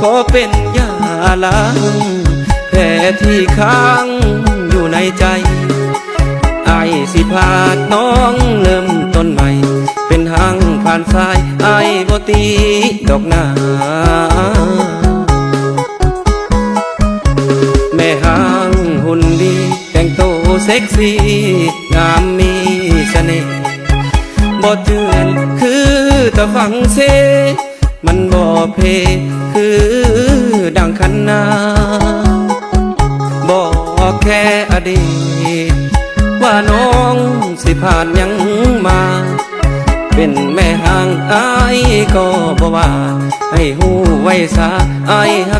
ขอเป็นยาล้างแผลที่ค้างอยู่ในใจไอสิพาดน้องเริ่มต้นใหม่ เป็นทางผ่านสายไอบ่ตีดอกหนาแม่หางหุ่นดี แต่งโตเซ็กซี่งามมีเสน่ห์บ่เจือนคือตะฟังเซ มันบ่เพ คือดังคันนาบอกแค่อดีต ว่าน้องสิผ่านยังมา เป็นแม่ห่างอายก็บ่ว่า ให้หูไว้ซาอายหัก